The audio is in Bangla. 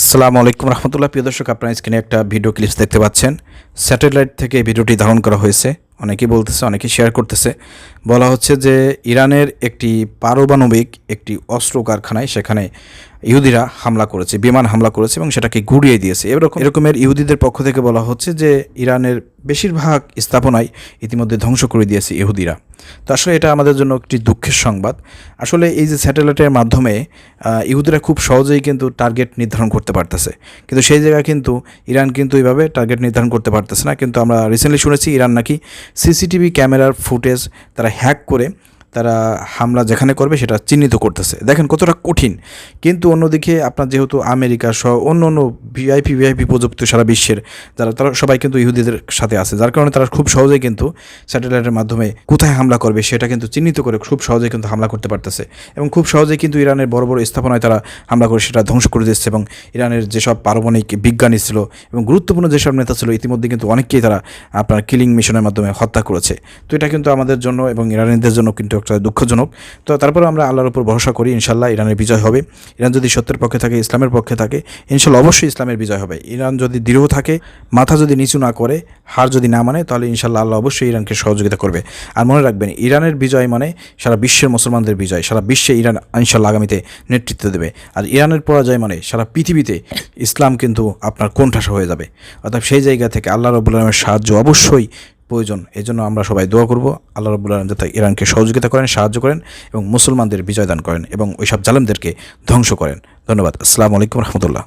আসসালামু আলাইকুম রহমতুল্লাহ। প্রিয় দর্শক, আপনারা স্ক্রিনে একটা ভিডিও ক্লিপস দেখতে পাচ্ছেন। স্যাটেলাইট থেকে ভিডিওটি ধারণ করা হয়েছে। অনেকেই বলতেছে, অনেকেই শেয়ার করতেছে। বলা হচ্ছে যে ইরানের একটি পারমাণবিক একটি অস্ত্র কারখানায় সেখানে ইহুদিরা হামলা করেছে, বিমান হামলা করেছে এবং সেটাকে গুড়িয়ে দিয়েছে। এরকম এরকমের ইহুদিদের পক্ষ থেকে বলা হচ্ছে যে ইরানের বেশিরভাগ স্থাপনায় ইতিমধ্যে ধ্বংস করে দিয়েছে ইহুদিরা। তো আসলে এটা আমাদের জন্য একটি দুঃখের সংবাদ। আসলে এই যে স্যাটেলাইটের মাধ্যমে ইহুদিরা খুব সহজেই কিন্তু টার্গেট নির্ধারণ করতে পারতেছে। কিন্তু সেই জায়গায় কিন্তু ইরান কিন্তু এইভাবে টার্গেট নির্ধারণ করতে পারতেছে না। কিন্তু আমরা রিসেন্টলি শুনেছি ইরান নাকি সিসিটিভি ক্যামেরার ফুটেজ তারা হ্যাক করে তারা হামলা যেখানে করবে সেটা চিহ্নিত করতেছে। দেখেন কতটা কঠিন। কিন্তু অন্যদিকে আপনার যেহেতু আমেরিকা সহ অন্য অন্য ভিআইপি ভিআইপি প্রযুক্তি সারা বিশ্বের যারা, তারা সবাই কিন্তু ইহুদিদের সাথে আছে। যার কারণে তারা খুব সহজেই কিন্তু স্যাটেলাইটের মাধ্যমে কোথায় হামলা করবে সেটা কিন্তু চিহ্নিত করে খুব সহজেই কিন্তু হামলা করতে পারতেছে। এবং খুব সহজেই কিন্তু ইরানের বড় বড় স্থাপনায় তারা হামলা করে সেটা ধ্বংস করে দিচ্ছে এবং ইরানের যেসব পারমাণবিক বিজ্ঞানী ছিল এবং গুরুত্বপূর্ণ যেসব নেতা ছিল, ইতিমধ্যে কিন্তু অনেককেই তারা আপনার কিলিং মিশনের মাধ্যমে হত্যা করেছে। তো এটা কিন্তু আমাদের জন্য এবং ইরানিদের জন্য কিন্তু একটা দুঃখজনক। তো তারপরে আমরা আল্লাহর উপর ভরসা করি ইনশাল্লাহ ইরানের বিজয় হবে। ইরান যদি সত্যের পক্ষে থাকে, ইসলামের পক্ষে থাকে ইনশাল্লাহ অবশ্যই ইসলামের বিজয় হবে। ইরান যদি দৃঢ় থাকে, মাথা যদি নিচু না করে হার যদি না মানে তাহলে ইনশাল্লাহ আল্লাহ অবশ্যই ইরানকে সহযোগিতা করবে। আর মনে রাখবেন, ইরানের বিজয় মানে সারা বিশ্বের মুসলমানদের বিজয়, সারা বিশ্বে ইরান ইনশাল্লাহ আগামীতে নেতৃত্ব দেবে। আর ইরানের পরাজয় মানে সারা পৃথিবীতে ইসলাম কিন্তু আপনার কোণঠাসা হয়ে যাবে। অর্থাৎ সেই জায়গা থেকে আল্লাহ রবুল আলমের সাহায্য অবশ্যই প্রয়োজন। এই জন্য আমরা সবাই দোয়া করব, আল্লাহ রবুল আলম যাতে ইরানকে সহযোগিতা করেন, সাহায্য করেন এবং মুসলমানদের বিজয় দান করেন এবং ওইসব জালেমদেরকে ধ্বংস করেন। ধন্যবাদ। আসসালামু আলাইকুম রহমতুল্লাহ।